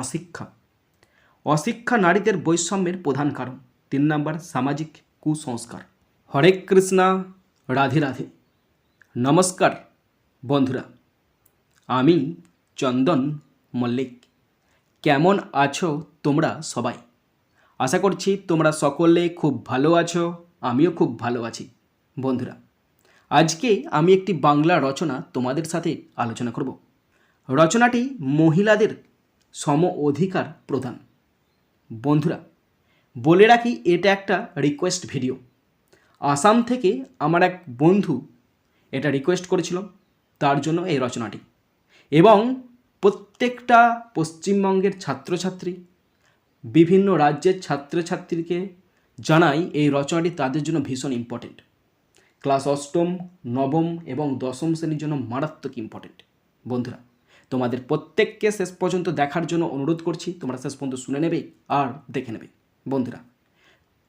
অশিক্ষা। অশিক্ষা নারীদের বৈষম্যের প্রধান কারণ। তিন নম্বর, সামাজিক কুসংস্কার। হরে কৃষ্ণা, রাধে রাধে। নমস্কার, বন্ধুরা। আমি চন্দন মল্লিক। কেমন আছো তোমরা সবাই? আশা করছি তোমরা সকলে খুব ভালো আছো, আমিও খুব ভালো আছি। বন্ধুরা, আজকে আমি একটি বাংলা রচনা তোমাদের সাথে আলোচনা করব। রচনাটি মহিলাদের সম অধিকার প্রদান। বন্ধুরা, বলে রাখি এটা একটা রিকোয়েস্ট ভিডিও আসাম থেকে আমার এক বন্ধু এটা রিকোয়েস্ট করেছিল তার জন্য এই রচনাটি। এবং প্রত্যেকটা পশ্চিমবঙ্গের ছাত্রছাত্রী, বিভিন্ন রাজ্যের ছাত্রছাত্রীকে জানাই এই রচনাটি তাদের জন্য ভীষণ ইম্পর্টেন্ট ক্লাস অষ্টম, নবম এবং দশম শ্রেণির জন্য মারাত্মক ইম্পর্টেন্ট বন্ধুরা তোমাদের প্রত্যেককে শেষ পর্যন্ত দেখার জন্য অনুরোধ করছি, তোমরা শেষ পর্যন্ত শুনে নেবে আর দেখে নেবে। বন্ধুরা,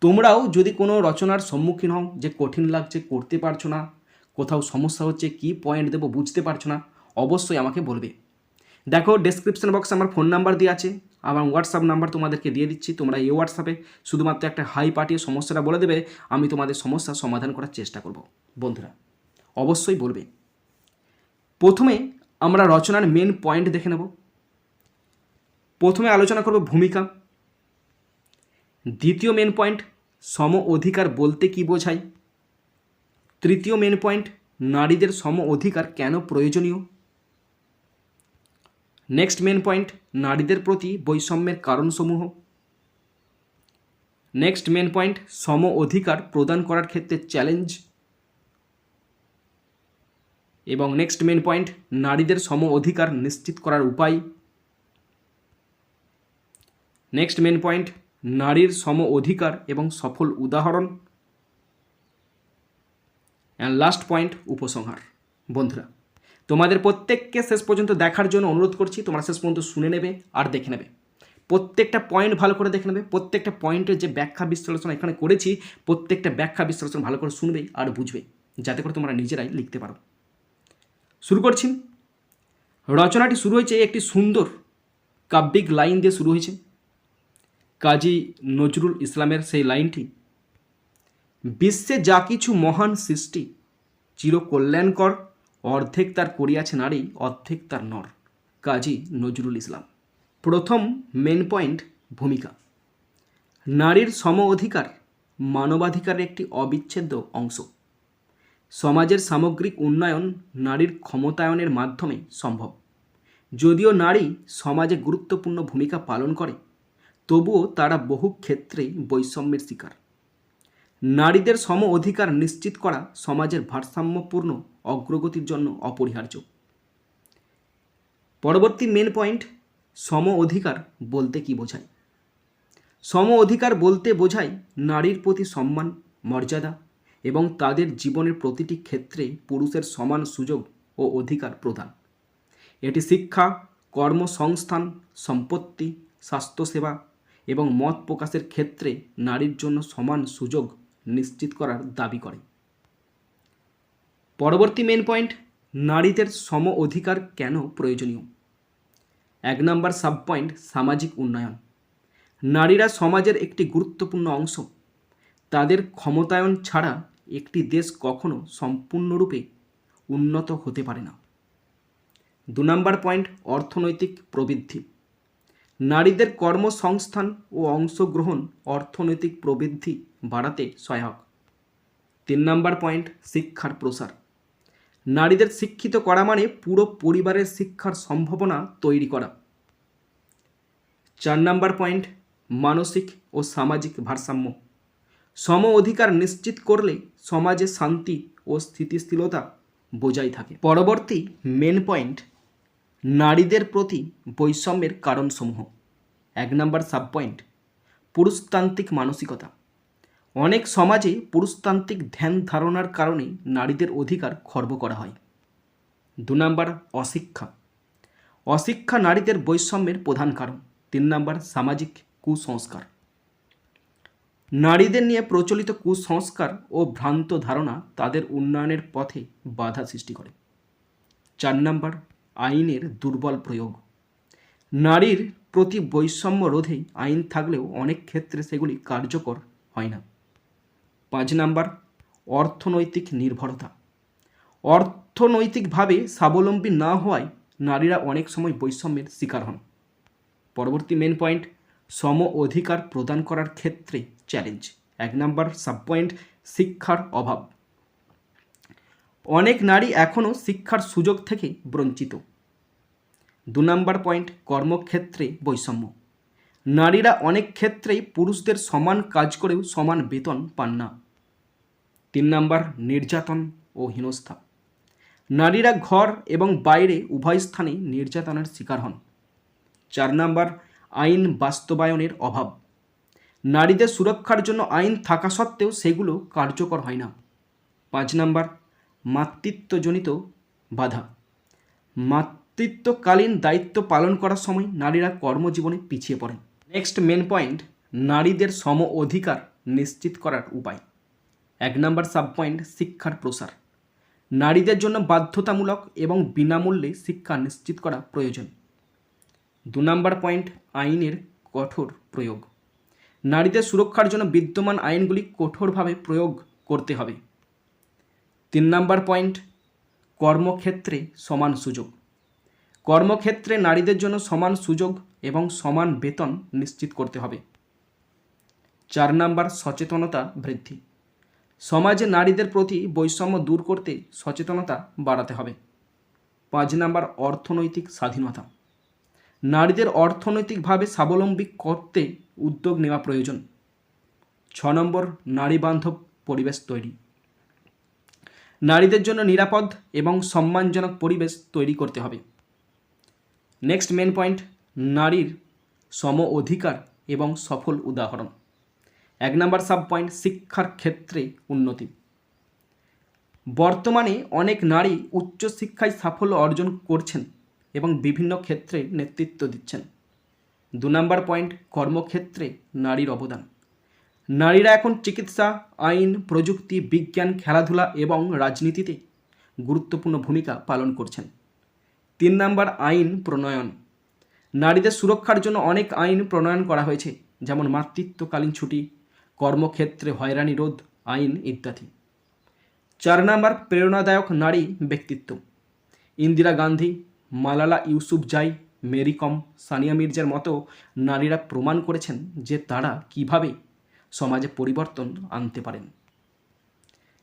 তোমরাও যদি কোনো রচনার সম্মুখীন হও যে কঠিন লাগছে, করতে পারছ না, কোথাও সমস্যা হচ্ছে, কি পয়েন্ট দেবো বুঝতে পারছ না, অবশ্যই আমাকে বলবে। দেখো ডেসক্রিপশন বক্সে আমার ফোন নাম্বার দিয়ে আছে, আমার হোয়াটসঅ্যাপ নাম্বার তোমাদেরকে দিয়ে দিচ্ছি, তোমরা এই হোয়াটসঅ্যাপে শুধুমাত্র একটা হাই পাঠিয়ে সমস্যাটা বলে দেবে, আমি তোমাদের সমস্যার সমাধান করার চেষ্টা করব। বন্ধুরা, অবশ্যই বলবে। প্রথমে আমরা রচনার মেন পয়েন্ট দেখে নেব। প্রথমে আলোচনা করব ভূমিকা। দ্বিতীয় মেন পয়েন্ট সম অধিকার বলতে কি বোঝায়? তৃতীয় মেন পয়েন্ট নারীদের সম অধিকার কেন প্রয়োজনীয়? নেক্সট মেন পয়েন্ট নারীদের প্রতি বৈষম্যের কারণসমূহ। নেক্সট মেন পয়েন্ট সম অধিকার প্রদান করার ক্ষেত্রে চ্যালেঞ্জ এবং নেক্সট মেন পয়েন্ট নারীদের সম অধিকার নিশ্চিত করার উপায়। নেক্সট মেন পয়েন্ট নারীর সম অধিকার এবং সফল উদাহরণ। অ্যান্ড লাস্ট পয়েন্ট উপসংহার। বন্ধুরা, তোমাদের প্রত্যেককে শেষ পর্যন্ত দেখার জন্য অনুরোধ করছি, তোমরা শেষ পর্যন্ত শুনে নেবে আর দেখে নেবে। প্রত্যেকটা পয়েন্ট ভালো করে দেখে নেবে, প্রত্যেকটা পয়েন্টের যে ব্যাখ্যা বিশ্লেষণ এখানে করেছি, প্রত্যেকটা ব্যাখ্যা বিশ্লেষণ ভালো করে শুনবে আর বুঝবে, যাতে করে তোমরা নিজেরাই লিখতে পারো। শুরু করছি রচনাটি শুরু হয়েছে একটি সুন্দর কাব্যিক লাইন দিয়ে শুরু হয়েছে। কাজী নজরুল ইসলামের সেই লাইনটি, বিশ্বে যা কিছু মহান সৃষ্টি, চিরকল্যাণকর, অর্ধেক তার করিয়াছে নারী, অর্ধেক তার নর। কাজী নজরুল ইসলাম, প্রথম মেন পয়েন্ট ভূমিকা। নারীর সম অধিকার মানবাধিকারের একটি অবিচ্ছেদ্য অংশ। সমাজের সামগ্রিক উন্নয়ন নারীর ক্ষমতায়নের মাধ্যমে সম্ভব। যদিও নারী সমাজে গুরুত্বপূর্ণ ভূমিকা পালন করে, তবুও তারা বহু ক্ষেত্রেই বৈষম্যের শিকার। নারীদের সম অধিকার নিশ্চিত করা সমাজের ভারসাম্যপূর্ণ অগ্রগতির জন্য অপরিহার্য। পরবর্তী মেন পয়েন্ট সম অধিকার বলতে কি বোঝায়? সম অধিকার বলতে বোঝায় নারীর প্রতি সম্মান, মর্যাদা এবং তাদের জীবনের প্রতিটি ক্ষেত্রে পুরুষের সমান সুযোগ ও অধিকার প্রদান। এটি শিক্ষা, কর্মসংস্থান, সম্পত্তি, স্বাস্থ্যসেবা এবং মত প্রকাশের ক্ষেত্রে নারীর জন্য সমান সুযোগ নিশ্চিত করার দাবি করে। পরবর্তী মেন পয়েন্ট নারীদের সম অধিকার কেন প্রয়োজনীয়? এক নম্বর সাব পয়েন্ট সামাজিক উন্নয়ন। নারীরা সমাজের একটি গুরুত্বপূর্ণ অংশ। তাদের ক্ষমতায়ন ছাড়া একটি দেশ কখনো সম্পূর্ণরূপে উন্নত হতে পারে না। দু নম্বর পয়েন্ট, অর্থনৈতিক প্রবৃদ্ধি। নারীদের কর্মসংস্থান ও অংশগ্রহণ অর্থনৈতিক প্রবৃদ্ধি বাড়াতে সহায়ক। তিন নম্বর পয়েন্ট, শিক্ষার প্রসার। নারীদের শিক্ষিত করা মানে পুরো পরিবারের শিক্ষার সম্ভাবনা তৈরি করা। চার নম্বর পয়েন্ট, মানসিক ও সামাজিক ভারসাম্য। সম অধিকার নিশ্চিত করলে সমাজে শান্তি ও স্থিতিশীলতা বজায় থাকে। পরবর্তী মেন পয়েন্ট নারীদের প্রতি বৈষম্যের কারণসমূহ। এক নম্বর সাব পয়েন্ট পুরুষতান্ত্রিক মানসিকতা। অনেক সমাজে পুরুষতান্ত্রিক ধ্যান ধারণার কারণে নারীদের অধিকার খর্ব করা হয়। দু নম্বর অশিক্ষা। অশিক্ষা নারীদের বৈষম্যের প্রধান কারণ। তিন নম্বর সামাজিক কুসংস্কার। নারীদের নিয়ে প্রচলিত কুসংস্কার ও ভ্রান্ত ধারণা তাদের উন্নয়নের পথে বাধা সৃষ্টি করে। চার নম্বর, আইনের দুর্বল প্রয়োগ। নারীর প্রতি বৈষম্য রোধে আইন থাকলেও অনেক ক্ষেত্রে সেগুলি কার্যকর হয় না। পাঁচ নাম্বার, অর্থনৈতিক নির্ভরতা। অর্থনৈতিকভাবে স্বাবলম্বী না হওয়ায় নারীরা অনেক সময় বৈষম্যের শিকার হন। পরবর্তী মেন পয়েন্ট সম অধিকার প্রদান করার ক্ষেত্রে চ্যালেঞ্জ এক নাম্বার সাব পয়েন্ট শিক্ষার অভাব। অনেক নারী এখনও শিক্ষার সুযোগ থেকে বঞ্চিত। দু নম্বর পয়েন্ট কর্মক্ষেত্রে বৈষম্য। নারীরা অনেক ক্ষেত্রেই পুরুষদের সমান কাজ করেও সমান বেতন পান না। তিন নম্বর, নির্যাতন ও হীনস্থা। নারীরা ঘর এবং বাইরে উভয় স্থানে নির্যাতনের শিকার হন। চার নম্বর, আইন বাস্তবায়নের অভাব। নারীদের সুরক্ষার জন্য আইন থাকা সত্ত্বেও সেগুলো কার্যকর হয় না। পাঁচ নাম্বার, মাতৃত্বজনিত বাধা। মাতৃত্বকালীন দায়িত্ব পালন করার সময় নারীরা কর্মজীবনে পিছিয়ে পড়েন নেক্সট মেন পয়েন্ট নারীদের সম অধিকার নিশ্চিত করার উপায়। এক নম্বর সাব পয়েন্ট শিক্ষার প্রসার। নারীদের জন্য বাধ্যতামূলক এবং বিনামূল্যে শিক্ষা নিশ্চিত করা প্রয়োজন। দু নম্বর পয়েন্ট আইনের কঠোর প্রয়োগ। নারীদের সুরক্ষার জন্য বিদ্যমান আইনগুলি কঠোরভাবে প্রয়োগ করতে হবে। তিন নাম্বার পয়েন্ট, কর্মক্ষেত্রে সমান সুযোগ। কর্মক্ষেত্রে নারীদের জন্য সমান সুযোগ এবং সমান বেতন নিশ্চিত করতে হবে। চার নাম্বার, সচেতনতা বৃদ্ধি। সমাজে নারীদের প্রতি বৈষম্য দূর করতে সচেতনতা বাড়াতে হবে। পাঁচ নাম্বার, অর্থনৈতিক স্বাধীনতা। নারীদের অর্থনৈতিকভাবে স্বাবলম্বী করতে উদ্যোগ নেওয়া প্রয়োজন। ছ নম্বর নারী বান্ধব পরিবেশ তৈরি। নারীদের জন্য নিরাপদ এবং সম্মানজনক পরিবেশ তৈরি করতে হবে। নেক্সট মেন পয়েন্ট, নারীর সম অধিকার এবং সফল উদাহরণ। এক নম্বর সাব পয়েন্ট, শিক্ষার ক্ষেত্রে উন্নতি। বর্তমানে অনেক নারী উচ্চশিক্ষায় সাফল্য অর্জন করছেন। এবং বিভিন্ন ক্ষেত্রে নেতৃত্ব দিচ্ছেন। দু নম্বর পয়েন্ট, কর্মক্ষেত্রে নারীর অবদান। নারীরা এখন চিকিৎসা, আইন, প্রযুক্তি, বিজ্ঞান, খেলাধুলা এবং রাজনীতিতে গুরুত্বপূর্ণ ভূমিকা পালন করছেন। তিন নম্বর আইন প্রণয়ন। নারীদের সুরক্ষার জন্য অনেক আইন প্রণয়ন করা হয়েছে, যেমন মাতৃত্বকালীন ছুটি, কর্মক্ষেত্রে হয়রানি রোধ, আইন ইত্যাদি। চার নম্বর, প্রেরণাদায়ক নারী ব্যক্তিত্ব। ইন্দিরা গান্ধী মালালা ইউসুফজাই মেরি কম, সানিয়া মির্জার মতো নারীরা প্রমাণ করেছেন যে তারা কীভাবে সমাজে পরিবর্তন আনতে পারেন।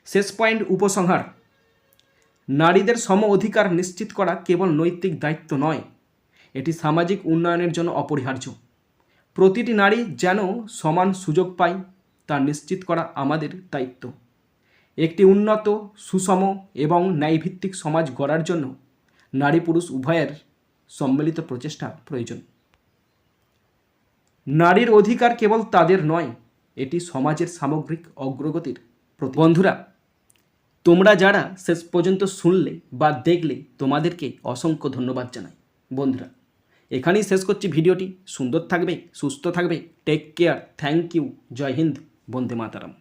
শেষ পয়েন্ট, উপসংহার। নারীদের সম অধিকার নিশ্চিত করা কেবল নৈতিক দায়িত্ব নয়, এটি সামাজিক উন্নয়নের জন্য অপরিহার্য। প্রতিটি নারী যেন সমান সুযোগ পায়, তা নিশ্চিত করা আমাদের দায়িত্ব। একটি উন্নত, সুষম এবং ন্যায়ভিত্তিক সমাজ গড়ার জন্য নারী পুরুষ উভয়ের সম্মিলিত প্রচেষ্টা প্রয়োজন। নারীর অধিকার কেবল তাদের নয়, এটি সমাজের সামগ্রিক অগ্রগতির বন্ধুরা, তোমরা যারা শেষ পর্যন্ত শুনলে বা দেখলে, তোমাদেরকে অসংখ্য ধন্যবাদ জানাই। বন্ধুরা, এখানেই শেষ করছি ভিডিওটি। সুন্দর থাকবে, সুস্থ থাকবে। টেক কেয়ার থ্যাংক ইউ জয় হিন্দ। বন্দে মাতারাম।